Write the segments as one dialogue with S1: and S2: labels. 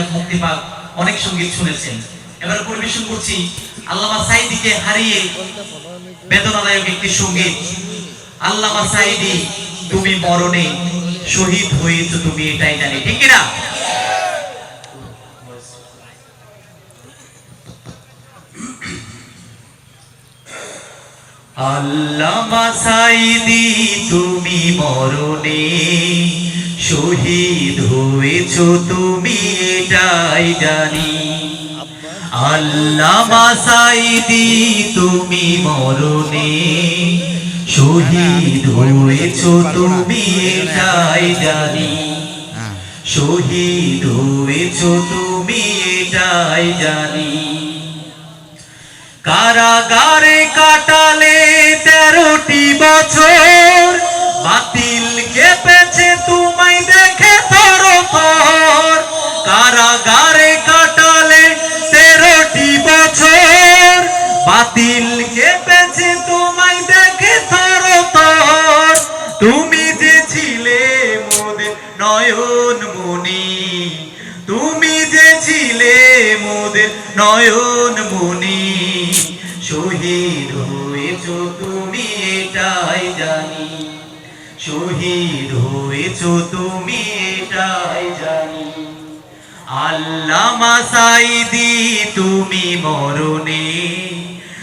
S1: গায়ক মুক্তি পাক অনেক সংগীত শুনেছেন। এবার পরিবেশন করছি আল্লামা সাইদিকে হারিয়ে বেদনাদায়ক একটি সংগীত। আল্লামা সাইদি, তুমি মরণে শহীদ হয়েছো, তুমি এটাই জানি। ঠিক কিনা? আল্লামা তুমি মরণে শহীদ হয়েছো, তুমি এটাই জানি। আল্লামা সাইদি তুমি মরণে। শহীদ হয়েছো তুমি এটাই জানি। শহীদ হয়েছো তুমি এটাই জানি। কারাগারে কাটালে তেরোটি বছর কেঁপেছে তোমায় দেখে তর তুমি যে ছিলে মোদের নয়ন মনি তুমি যে ছিলে মোদের নয়ন মনি শহীদ হয়েছ তুমি এটাই জানি, শহীদ হয়েছ তুমি এটাই জানি। আল্লামা সাইদি তুমি মরণে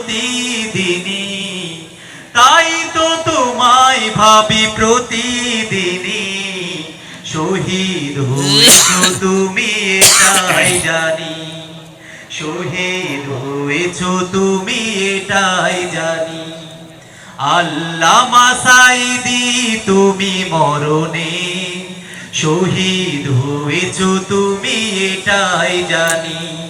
S1: প্রতিদিনই। তাই তো তোমায় ভাবি প্রতিদিনই। শহীদ হয়েছ তুমি, এটাই জানি। শহীদ হয়েছ তুমি, এটাই জানি। আল্লামা সাইদি তুমি মরণে। শহীদ হয়েছ তুমি, এটাই জানি।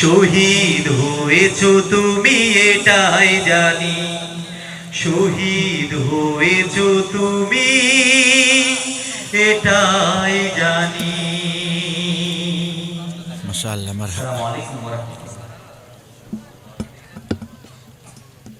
S1: শহীদ হয়েছ তুমি এটাই জানি। শহীদ হয়েছ তুমি এটাই জানি।
S2: মাশাআল্লাহ মারহাবা।
S1: আসসালামু আলাইকুম ওয়া রাহমাতুল্লাহ।